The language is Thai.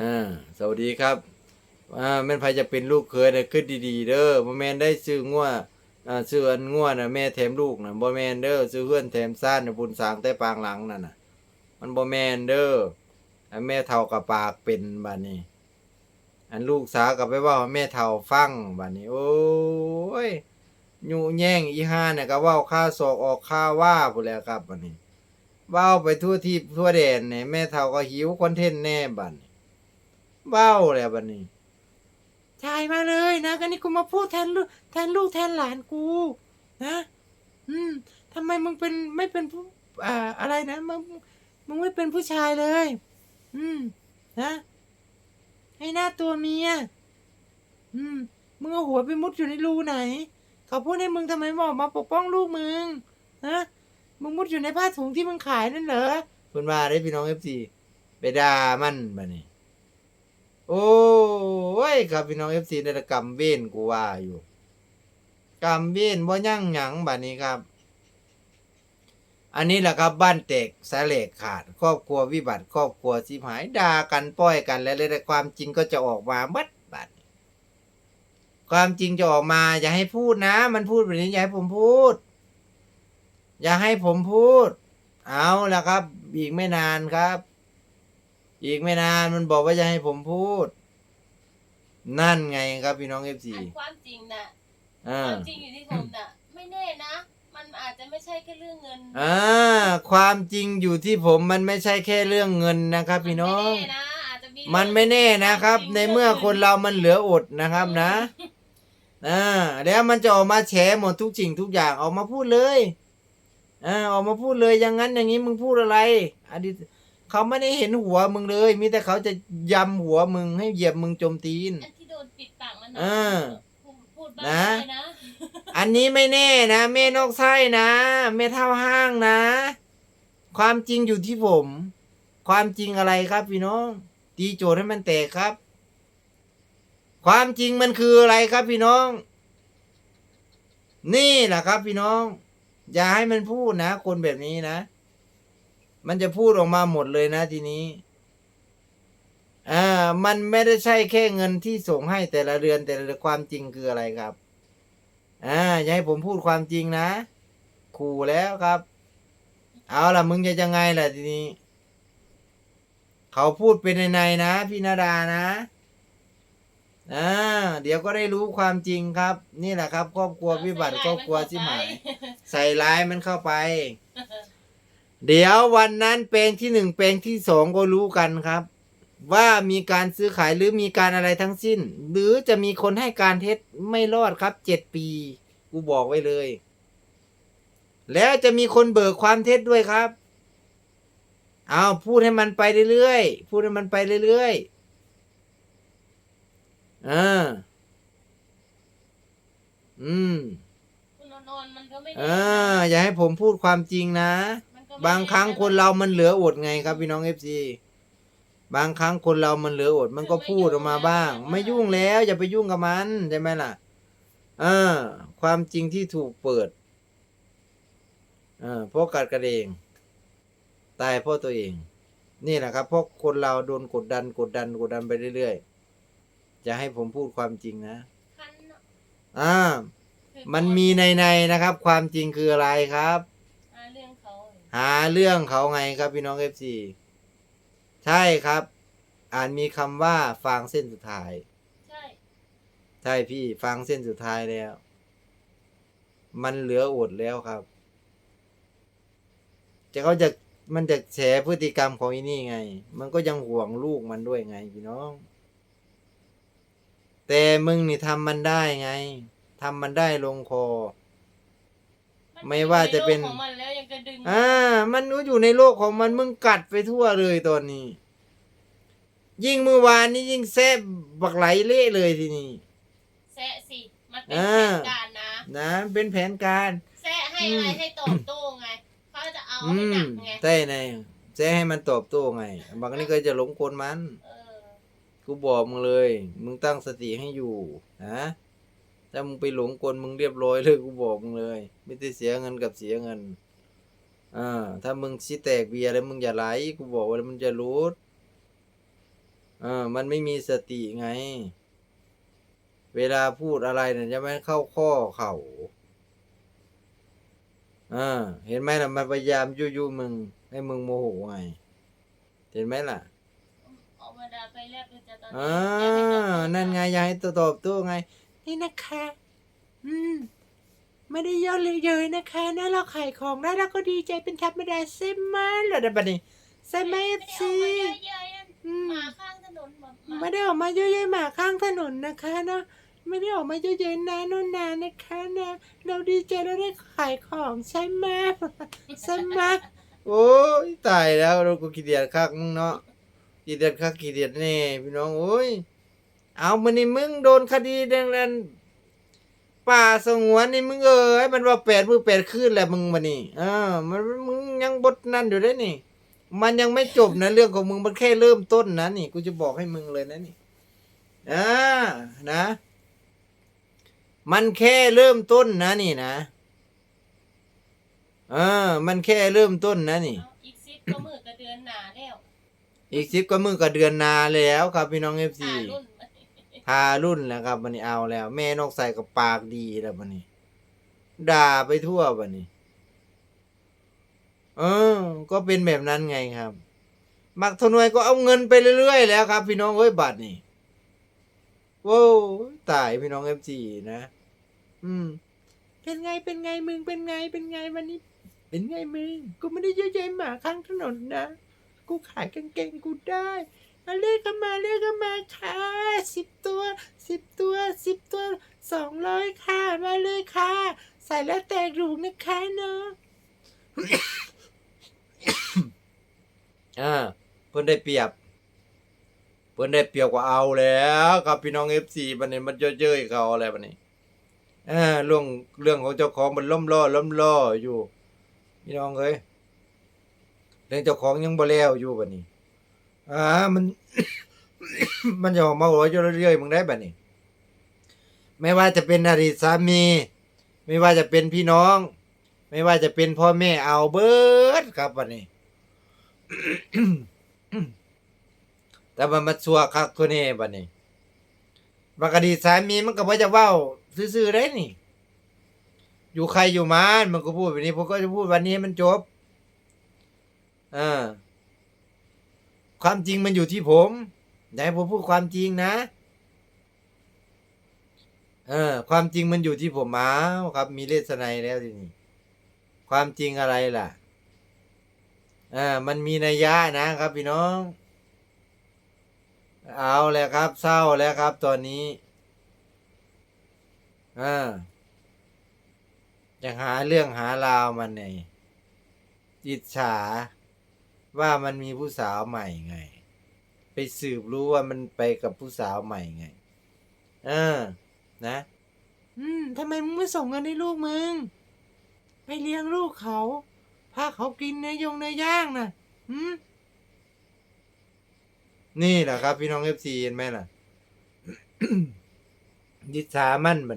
อ่าสวัสดีครับอ่าแม่นไผจะเป็นลูกเคยน่ะขึ้นดีๆ เด้อบ่แม่นได้ซื้องัวอ่าซื้ออันงัวนะแม่แถมลูกนะบ่แม่นเด้อซื้อเฮือนแถมซ่านน่ะบุญสร้างแต่ปางหลังนั่นน่ะ มันบ่แม่นเด้ออันแม่เฒ่ากับปากเป็นบัดนี้ อันลูกสาวก็ไปเว้าแม่เฒ่าฟังบัดนี้ โอ้ยยู่แย่งอีห่าเนี่ยก็เว้าค่าศอกออกค่าว่าพุ่นแหล้วครับบัดนี้เว้าไปทั่วทิพย์ทั่วแดนเนี่ยแม่เฒ่าก็หิวคอนเทนต์แน่บัดนี้ เว้าแล้วบัดนี้ถ่ายมาเลยนะกันนี่กูมาพูดแทนลูกแทนลูกแทนหลานกู นะ อืมทำไมมึงเป็นไม่เป็นผู้อ่าอะไรนะมึงมึงไม่เป็นผู้ชายเลย อืม นะให้หน้าตัวเมีย อืม มึงเอาหัวไปมุดอยู่ในรูไหน เขาพูดให้มึงทำไมไม่ออกมาปกป้องลูกมึงฮะมึงมุดอยู่ในผ้าถุงที่มึงขายนั่นเหรอคุณว่าได้พี่น้องเอฟซีไปด่ามันบัดนี้ โอ้ยครับพี่น้องเอฟซีในกรรมเว้นกูว่าอยู่กรรมเว้นบ่ยั่งหยังบัดนี้ครับ อันนี้แหละครับบ้านแตกสาเหลกขาด ครอบครัววิบัติ ครอบครัวสิหายด่ากันป้อยกันแล้วเลยความจริงก็จะออกมาบัดบัดความจริงจะออกมาอย่าให้พูดนะ มันพูดแบบนี้อย่าให้ผมพูด อย่าให้ผมพูด เอาละครับ อีกไม่นานครับ อีกไม่นานมันบอกว่าจะให้ผมพูด นั่นไงครับพี่น้องเอฟซีอันความจริงน่ะอ่าความจริงอยู่ที่ผมน่ะ ไม่แน่นะ มันอาจจะไม่ใช่แค่เรื่องเงินอ่าความจริงอยู่ที่ผมมันไม่ใช่แค่เรื่องเงินนะครับ พี่น้องมัไม่แนะอาจจะมีมันไม่แน่นะครับ ในเมื่อคนเรามันเหลืออดนะครับนะอ่าแล้วมันจะออกมาแฉหมดทุกสิ่งทุกอย่างออกมาพูดเลยอ่าออกมาพูดเลยอย่างนั้นอย่างนี้มึงพูดอะไรอดีต เขาไม่ได้เห็นหัวมึงเลย มีแต่เขาจะยำหัวมึงให้เหยียบมึงโจมตีนอันที่โดนปิดปากมันเออพูดพูดบ้างนะเลยนะอันนี้ไม่แน่นะแม่นอกไส้นะแม่เท่าห้างนะ ความจริงอยู่ที่ผม ความจริงอะไรครับพี่น้อง ตีโจทย์ให้มันแตกครับ ความจริงมันคืออะไรครับพี่น้อง นี่แหละครับพี่น้อง อย่าให้มันพูดนะ คนแบบนี้นะ มันจะพูดออกมาหมดเลยนะทีนี้อ่ามันไม่ได้ใช่แค่เงินที่ส่งให้แต่ละเดือนแต่ละความจริงคืออะไรครับอ่าอย่าให้ผมพูดความจริงนะขู่แล้วครับ เอาล่ะมึงจะยังไงล่ะทีนี้ เขาพูดเป็นในในๆนะ พี่นาดานะอ่าเดี๋ยวก็ได้รู้ความจริงครับ นี่แหละครับครอบครัววิบัติครอบครัวชิบหมายใส่ร้ายมันเข้าไป เดี๋ยววันนั้นแปลงที่หนึ่งแปลงที่สองก็รู้กันครับ ว่ามีการซื้อขายหรือมีการอะไรทั้งสิ้น หรือจะมีคนให้การเท็จไม่รอดครับเจ็ดปี กูบอกไว้เลย แล้วจะมีคนเบิกความเท็จด้วยครับเอาพูดให้มันไปเรื่อยๆพูดให้มันไปเรื่อยๆอ่าอืมคุณนนท์มันก็ไม่อ่าอย่าให้ผมพูดความจริงนะมันก็ไม่ บางครั้งคนเรามันเหลืออดไงครับพี่น้องเอฟซีบางครั้งคนเรามันเหลืออดมันก็พูดออกมาบ้าง ไม่ยุ่งแล้วอย่าไปยุ่งกับมันใช่ไหมล่ะเออความจริงที่ถูกเปิดเออเพราะกัดกระเอง ตายเพราะตัวเอง นี่แหละครับเพราะคนเราโดนกดดันกดดันกดดันไปเรื่อยๆจะให้ผมพูดความจริงนะคันเนอะอ่าคือมันมีในในๆนะครับ ความจริงคืออะไรครับ หาเรื่องเขา หาเรื่องเขาไงครับพี่น้องเอฟซีใช่ครับ อ่านมีคำว่าฟางเส้นสุดท้าย ใช่ ใช่พี่ฟางเส้นสุดท้ายแล้ว มันเหลืออดแล้วครับ จะเขาจะมันจะแฉพฤติกรรมของอีนี่ไง มันก็ยังห่วงลูกมันด้วยไงพี่น้อง แต่มึงนี่ทำมันได้ไงทำมันได้ลงคอน ไม่ว่าจะเป็นใโลกของมันแล้วยังจะดึงอ่า มันก็อยู่ในโลกของมันมึงกัดไปทั่วเลยตอนนี้ ยิ่งเมื่อวานนี้ยิ่งแซ่บบักไหลเละเลยทีนี้ แซะสิมันเป็นอ่า แผนการนะนะเป็นแผนการ แซะให้อะไรอืม ให้ตอบโต้ไงเขาจะเอาอืให้หนัมกไงใช่ไงแซ่ให้มันตอบโต้ไงบางทีก็จะหลงกลมัน เออกูบอกมึงเลย มึงตั้งสติให้อยู่นะ ถ้ามึงไปหลงกลมึงเรียบร้อยเลยกูบอกมึงเลยไม่ได้เสียเงินกับเสียเงินอ่าถ้ามึงชี้แตกเบียร์แล้วมึงอย่าไหลกูบอกว่ามันจะรูดอ่าอมันไม่มีสติไง เวลาพูดอะไรเนี่ยจะไม่เข้าข้อเข่าอ่าเห็นไหมล่ะมันพยายามยุยมึงให้มึงโมโหไงเห็นไหมล่ะออกมาด่าไปแลบเลยจ้ะตอนนี้อ่าอยากให้ตอบโต้นั่นไงอยากให้ตัวตอบโตัวไง นี่นะคะ อืม ไม่ได้ย่อเลยเยยนะคะนะเราขายของได้เราก็ดีใจเป็นธรรมดาใช่ไหมเหรอเดี๋ยวบัดนี้ใช่ไหมเอฟซีไม่ได้ออกมาเยอะๆอะอืมหมาข้างถนนแบบหมาไม่ได้ออกมาเยอะๆหมาข้างถนนนะคะนะไม่ได้ออกมาเยอะๆนะนู่นนานะคะนะเราดีใจเราได้ขายของใช่ไหมใช่ไหมโอ้ยตายแล้วเราก็ขี้เดียดคักมึงเนาะขี้เดียดคักขี้เดียดแน่พี่น้องโอ้ย เอามันนี่มึงโดนคดีดังนั้นป่าสงวนนี่มึงเอ้ยมันว่าแปดมือแปดคืนแหละมึงมานี่อ่ามันมึงยังบทนั่นอยู่ได้นี่ มันยังไม่จบนะเรื่องของมึงมันแค่เริ่มต้นนะนี่กูจะบอกให้มึงเลยนะนี่อ่านะ มันแค่เริ่มต้นนะนี่นะอ่ามันแค่เริ่มต้นนะนี่เอาอีกซิปก็มือกับเดือนหนาแล้วอีกสิบก็มือกับเดือนนาแล้วครับพี่น้องเอฟหาซี รุ่น พารุ่นแล้วครับวันนี้เอาแล้ว แม่นกใส่กับปากดีแล้ววันนี้ ด่าไปทั่ววันนี้ เออ ก็เป็นแบบนั้นไงครับ มักทนวยก็เอาเงินไปเรื่อยๆแล้วครับ พี่น้องเอ้ยบัตรนี่ว้วตายพี่น้องเอฟซีนะ อืม เป็นไงเป็นไงมึงเป็นไงเป็นไงวันนี้ เป็นไงมึงกูไม่ได้เยอะแยะหมาข้างถนนนะ กูขายกางเกงกูได้ มาเรียกกันมาเรียกกันมาค่ะสิบตัวสิบตัวสิบตัวสองร้อยค่ะมาเลยค่ะ ใส่แล้วแตกหลูนะคะเนาะอ่าเพิ่นได้เปรียบ เพิ่นได้เปรียบกว่าเอาแล้วครับพี่น้องเอฟซีบันเนี้มันเยอะๆเขาอะไรบันนี้อ่าเรื่องเรื่องของเจ้าของมันล่มล่อล่มล่ออยู่ พี่น้องเอ้ยเรื่องเจ้าของยังบ่แล้วอยู่บัดนี้ อ่ามัน มันจะออกมาหัวอยู่เรื่อยๆมึงได้แบัดนี้ ไม่ว่าจะเป็นอดีตสามี ไม่ว่าจะเป็นพี่น้อง ไม่ว่าจะเป็นพ่อแม่เอาเบิดครับบัดนี้ แต่มันมาชัวคักคนนี้บัดนี้บางอดีตสามีมันก็บ่จะเว้าซื่อๆได้นี่อยู่ใครอยู่มันมันก็พูดแบบนี้ผมก็จะพูดวันนี้ให้มันจบ อ่า ความจริงมันอยู่ที่ผมอย่าให้ผมพูดความจริงนะ เออ ความจริงมันอยู่ที่ผมอ้าวครับ มีเลสไนแล้วทีนี้ความจริงอะไรล่ะอ่ามันมีนัยยะนะครับพี่น้อง เอาแล้วครับ เศร้าแล้วครับ ตอนนี้อ่าจะหาเรื่องหาราวมันไงอิจฉา ว่ามันมีผู้สาวใหม่ไง ไปสืบรู้ว่ามันไปกับผู้สาวใหม่ไง เออ นะ อืมทำไมมึงไม่ส่งเงินให้ลูกมึง ไปเลี้ยงลูกเขาพาเขากินเนื้อยงเนื้อย่างนะอืมนี่แหละครับ พี่น้องเอฟซีเห็นไหมล่ะยิจฉามันบัด